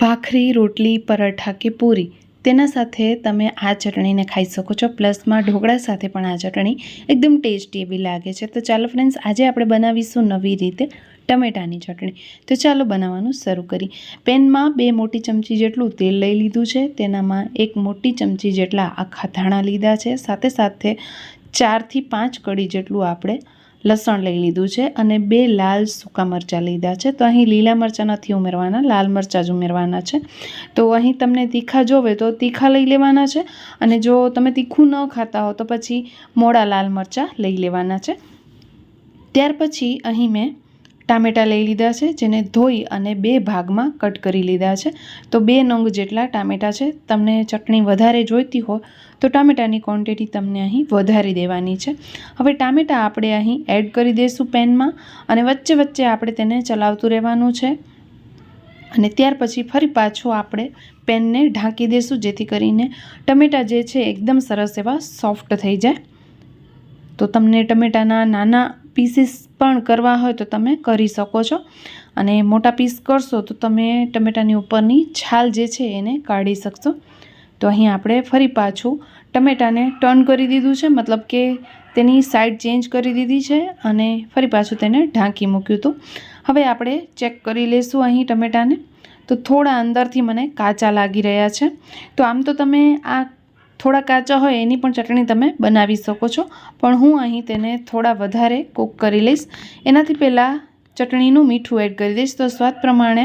ભાખરી, રોટલી, પરાઠા કે પૂરી. તેના સાથે તમે આ ચટણીને ખાઈ શકો છો. પ્લસમાં ઢોકળા સાથે પણ આ ચટણી એકદમ ટેસ્ટી એવી લાગે છે. તો ચાલો ફ્રેન્ડ્સ આજે આપણે બનાવીશું નવી રીતે ટમેટાની ચટણી. તો ચાલો બનાવવાનું શરૂ કરી પેનમાં બે મોટી ચમચી જેટલું તેલ લઈ લીધું છે. તેનામાં એક મોટી ચમચી જેટલા આખા ધાણા લીધા છે. સાથે સાથે ચારથી પાંચ કડી જેટલું આપણે લસણ લઈ લીધું છે અને બે લાલ સૂકા મરચાં લીધા છે. તો અહીં લીલા મરચાં નથી ઉમેરવાના, લાલ મરચાં જ ઉમેરવાના છે. તો અહીં તમને તીખા જોવે તો તીખા લઈ લેવાના છે અને જો તમે તીખું ન ખાતા હો તો પછી મોડા લાલ મરચાં લઈ લેવાના છે. ત્યાર પછી અહીં મેં ટામેટાં લઈ લીધા છે, જેને ધોઈ અને બે ભાગમાં કટ કરી લીધા છે. તો બે નંગ જેટલા ટામેટાં છે, તમને ચટણી વધારે જોઈતી હોય તો ટામેટાની ક્વોન્ટિટી તમને અહીં વધારી દેવાની છે. હવે ટામેટાં આપણે અહીં એડ કરી દઈશું પેનમાં અને વચ્ચે વચ્ચે આપણે તેને ચલાવતું રહેવાનું છે. અને ત્યાર પછી ફરી પાછું આપણે પેનને ઢાંકી દઈશું જેથી કરીને ટમેટાં જે છે, એકદમ સરસ એવા સોફ્ટ થઈ જાય. તો તમને ટમેટાના નાના પીસીસ પણ કરવા હોય તો તમે કરી શકો છો. અને મોટા પીસ કરશો તો તમે ટમેટાની ઉપરની છાલ જે છે એને કાઢી શકશો. તો અહીં આપણે ફરી પાછું ટમેટાને ટર્ન કરી દીધું છે, મતલબ કે તેની સાઈડ ચેન્જ કરી દીધી છે અને ફરી પાછું તેને ઢાંકી મૂક્યું હતું. હવે આપણે ચેક કરી લઈશું અહીં ટમેટાને. તો થોડા અંદરથી મને કાચા લાગી રહ્યા છે. તો આમ તો તમે આ થોડા કાચા હોય એની પણ ચટણી તમે બનાવી શકો છો. પણ હું અહીં તેને થોડા વધારે કૂક કરી લઈશ. એનાથી પહેલાં ચટણીનું મીઠું એડ કરી દઈશ. તો સ્વાદ પ્રમાણે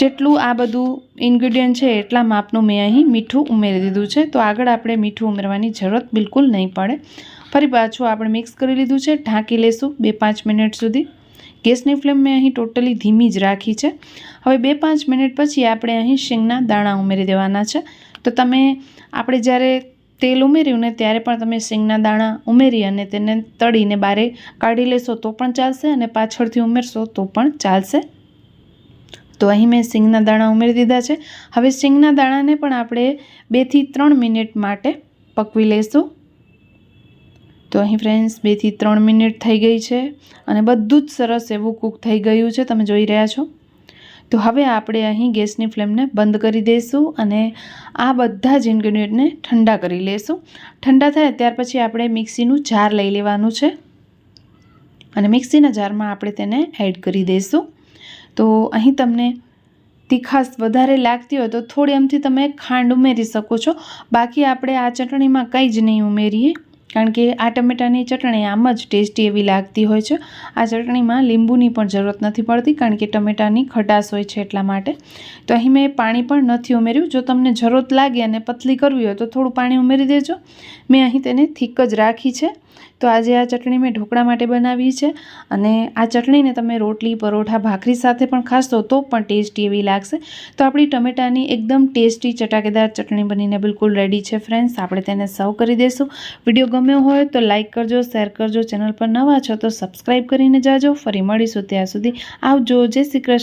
જેટલું આ બધું ઇન્ગ્રીડિયન્ટ છે એટલા માપનું મેં અહીં મીઠું ઉમેરી દીધું છે. તો આગળ આપણે મીઠું ઉમેરવાની જરૂરત બિલકુલ નહીં પડે. ફરી પાછું આપણે મિક્સ કરી લીધું છે. ઢાંકી લઈશું બે પાંચ મિનિટ સુધી. ગેસની ફ્લેમ મેં અહીં ટોટલી ધીમી જ રાખી છે. હવે બે પાંચ મિનિટ પછી આપણે અહીં શીંગના દાણા ઉમેરી દેવાના છે. તો તમે આપણે જ્યારે તેલ ઉમેર્યું ને ત્યારે પણ તમે સિંગના દાણા ઉમેરી અને તેને તળીને બારે કાઢી લેશો તો પણ ચાલશે અને પાછળથી ઉમેરશો તો પણ ચાલશે. તો અહીં મેં સિંગના દાણા ઉમેરી દીધા છે. હવે સિંગના દાણાને પણ આપણે બેથી ત્રણ મિનિટ માટે પકવી લઈશું તો અહીં ફ્રેન્ડ્સ બેથી ત્રણ મિનિટ થઈ ગઈ છે અને બધું જ સરસ એવું કૂક થઈ ગયું છે. તમે જોઈ રહ્યા છો? તો હવે આપણે અહીં ગેસની ફ્લેમને બંધ કરી દઈશું અને આ બધા જ ઇન્ગ્રીડિયન્ટને ઠંડા કરી લઈશું ઠંડા થાય ત્યાર પછી આપણે મિક્સીનું જાર લઈ લેવાનું છે. અને મિક્સીના જારમાં આપણે તેને એડ કરી દઈશું. તો અહીં તમને તીખાશ વધારે લાગતી હોય તો થોડી એમથી તમે ખાંડ ઉમેરી શકો છો. બાકી આપણે આ ચટણીમાં કંઈ જ નહીં ઉમેરીએ. કારણ કે આ ટમેટાની ચટણી આમ જ ટેસ્ટી એવી લાગતી હોય છે. આ ચટણીમાં લીંબુની પણ જરૂરત નથી પડતી કારણ કે ટમેટાની ખટાશ હોય છે એટલા માટે. તો અહીં મેં પાણી પણ નથી ઉમેર્યું. જો તમને જરૂરત લાગે અને પતલી કરવી હોય તો થોડું પાણી ઉમેરી દેજો. મેં અહીં તેને થીક જ રાખી છે. તો આજે આ ચટણી મેં ઢોકળા માટે બનાવી છે અને આ ચટણીને તમે રોટલી, પરોઠા, ભાખરી સાથે પણ ખાશો તો પણ ટેસ્ટી એવી લાગશે. તો આપણી ટમેટાની એકદમ ટેસ્ટી ચટાકેદાર ચટણી બનીને બિલકુલ રેડી છે ફ્રેન્ડ્સ આપણે તેને સર્વ કરી દઈશું વીડિયો ગમ્યો હોય તો લાઇક કરજો શેર કરજો. ચેનલ પર નવા છો તો સબસ્ક્રાઈબ કરીને જાજો. ફરી મળીશું ત્યાં સુધી. આવજો. જય શ્રી કૃષ્ણ.